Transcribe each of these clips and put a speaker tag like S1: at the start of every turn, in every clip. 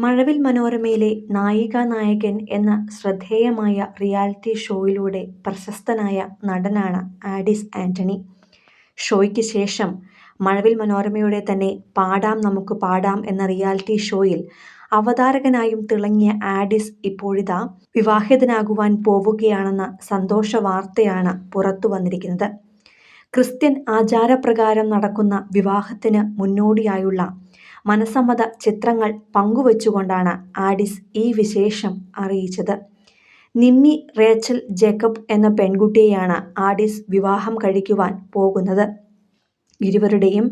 S1: മഴവിൽ മനോരമയിലെ നായിക നായകൻ എന്ന ശ്രദ്ധേയമായ റിയാലിറ്റി ഷോയിലൂടെ പ്രശസ്തനായ നടനാണ് ആഡിസ് ആന്റണി ഷോയ്ക്ക് ശേഷം മഴവിൽ മനോരമയുടെ തന്നെ പാടാം നമുക്ക് പാടാം എന്ന റിയാലിറ്റി ഷോയിൽ അവതാരകനായും തിളങ്ങിയ ആഡിസ് ഇപ്പോഴിതാ വിവാഹിതനാകുവാൻ പോവുകയാണെന്ന സന്തോഷ വാർത്തയാണ് പുറത്തു വന്നിരിക്കുന്നത്. ക്രിസ്ത്യൻ ആചാരപ്രകാരം നടക്കുന്ന വിവാഹത്തിന് മുന്നോടിയായുള്ള മനസ്സമ്മത ചിത്രങ്ങൾ പങ്കുവച്ചുകൊണ്ടാണ് ആഡിസ് ഈ വിശേഷം അറിയിച്ചത്. നിമ്മി റേച്ചൽ ജേക്കബ് എന്ന പെൺകുട്ടിയെയാണ് ആഡിസ് വിവാഹം കഴിക്കുവാൻ പോകുന്നത്. ഇരുവരുടെയും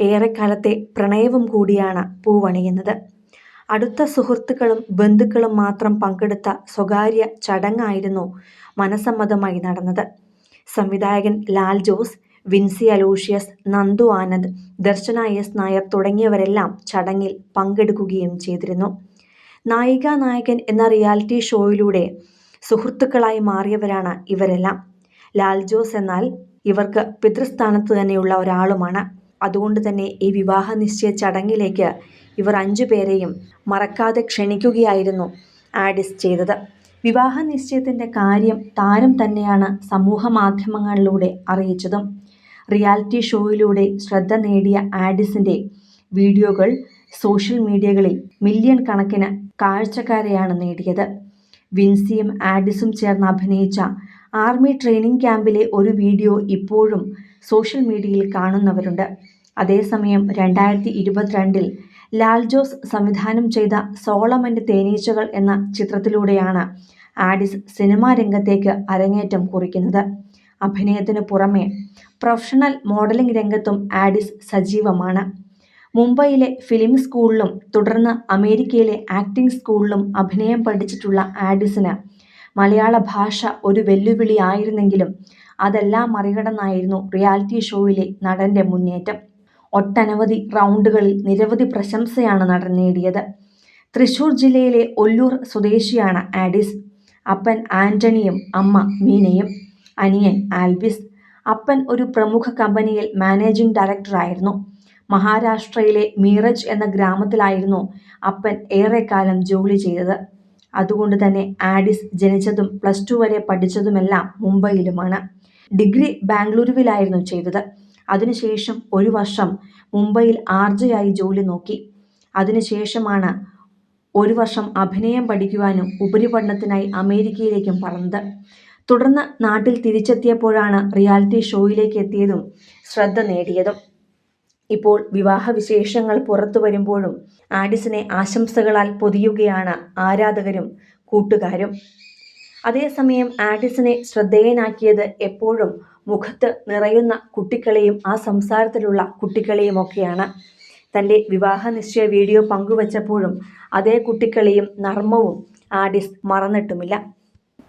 S1: ഏറെക്കാലത്തെ പ്രണയവും കൂടിയാണ് പൂവണിയുന്നത്. അടുത്ത സുഹൃത്തുക്കളും ബന്ധുക്കളും മാത്രം പങ്കെടുത്ത സ്വകാര്യ ചടങ്ങായിരുന്നു മനസ്സമ്മതമായി നടന്നത്. സംവിധായകൻ ലാൽ ജോസ്, വിൻസി അലോഷ്യസ്, നന്ദു ആനന്ദ്, ദർശന എസ് നായർ തുടങ്ങിയവരെല്ലാം ചടങ്ങിൽ പങ്കെടുക്കുകയും ചെയ്തിരുന്നു. നായിക നായകൻ എന്ന റിയാലിറ്റി ഷോയിലൂടെ സുഹൃത്തുക്കളായി മാറിയവരാണ് ഇവരെല്ലാം. ലാൽ ജോസ് എന്നാൽ ഇവർക്ക് പിതൃസ്ഥാനത്ത് തന്നെയുള്ള ഒരാളുമാണ്. അതുകൊണ്ട് തന്നെ ഈ വിവാഹ നിശ്ചയ ചടങ്ങിലേക്ക് ഇവർ അഞ്ചു പേരെയും മറക്കാതെ ക്ഷണിക്കുകയായിരുന്നു ആഡിസ് ചെയ്തത്. വിവാഹ നിശ്ചയത്തിന്റെ കാര്യം താരം തന്നെയാണ് സമൂഹ മാധ്യമങ്ങളിലൂടെ അറിയിച്ചതും. റിയാലിറ്റി ഷോയിലൂടെ ശ്രദ്ധ നേടിയ ആഡിസിന്റെ വീഡിയോകൾ സോഷ്യൽ മീഡിയകളിൽ മില്യൺ കണക്കിന് കാഴ്ചക്കാരെയാണ് നേടിയത്. വിൻസിയും ആഡിസും ചേർന്ന് അഭിനയിച്ച ആർമി ട്രെയിനിങ് ക്യാമ്പിലെ ഒരു വീഡിയോ ഇപ്പോഴും സോഷ്യൽ മീഡിയയിൽ കാണുന്നവരുണ്ട്. അതേസമയം രണ്ടായിരത്തി ഇരുപത്തിരണ്ടിൽ ലാൽ ജോസ് സംവിധാനം ചെയ്ത സോളമന്റെ തേനീച്ചകൾ എന്ന ചിത്രത്തിലൂടെയാണ് ആഡിസ് സിനിമാ രംഗത്തേക്ക് അരങ്ങേറ്റം കുറിക്കുന്നത്. അഭിനയത്തിനു പുറമെ പ്രൊഫഷണൽ മോഡലിംഗ് രംഗത്തും ആഡിസ് സജീവമാണ്. മുംബൈയിലെ ഫിലിം സ്കൂളിലും തുടർന്ന് അമേരിക്കയിലെ ആക്ടിംഗ് സ്കൂളിലും അഭിനയം പഠിച്ചിട്ടുള്ള ആഡിസിന് മലയാള ഭാഷ ഒരു വെല്ലുവിളിയായിരുന്നെങ്കിലും അതെല്ലാം മറികടന്നായിരുന്നു റിയാലിറ്റി ഷോയിലെ നടന്റെ മുന്നേറ്റം. ഒട്ടനവധി റൗണ്ടുകളിൽ നിരവധി പ്രശംസയാണ് നടൻ നേടിയത്. തൃശൂർ ജില്ലയിലെ ഒല്ലൂർ സ്വദേശിയാണ് ആഡിസ്. അപ്പൻ ആന്റണിയും അമ്മ മീനയും. അനിയൻ ആൽബിസ് അപ്പൻ ഒരു പ്രമുഖ കമ്പനിയിൽ മാനേജിംഗ് ഡയറക്ടറായിരുന്നു. മഹാരാഷ്ട്രയിലെ മീറജ് എന്ന ഗ്രാമത്തിലായിരുന്നു അപ്പൻ ഏറെക്കാലം ജോലി ചെയ്തത്. അതുകൊണ്ട് തന്നെ ആഡിസ് ജനിച്ചതും പ്ലസ് ടു വരെ പഠിച്ചതുമെല്ലാം മുംബൈയിലുമാണ്. ഡിഗ്രി ബാംഗ്ലൂരുവിലായിരുന്നു ചെയ്തത്. അതിനുശേഷം ഒരു വർഷം മുംബൈയിൽ ആർജയായി ജോലി നോക്കി. അതിനുശേഷമാണ് ഒരു വർഷം അഭിനയം പഠിക്കുവാനും ഉപരിപഠനത്തിനായി അമേരിക്കയിലേക്കും പറന്നത്. തുടർന്ന് നാട്ടിൽ തിരിച്ചെത്തിയപ്പോഴാണ് റിയാലിറ്റി ഷോയിലേക്ക് എത്തിയതും ശ്രദ്ധ നേടിയതും. ഇപ്പോൾ വിവാഹ വിശേഷങ്ങൾ പുറത്തു വരുമ്പോഴും ആഡിസിനെ ആശംസകളാൽ പൊതിയുകയാണ് ആരാധകരും കൂട്ടുകാരും. അതേസമയം ആഡിസിനെ ശ്രദ്ധേയനാക്കിയത് എപ്പോഴും മുഖത്ത് നിറയുന്ന കുട്ടികളെയും ആ സംസാരത്തിലുള്ള കുട്ടികളെയുമൊക്കെയാണ് തന്റെ വിവാഹ നിശ്ചയ വീഡിയോ പങ്കുവച്ചപ്പോഴും അതേ കുട്ടികളെയും നർമ്മവും ആഡിസ് മറന്നിട്ടുമില്ല.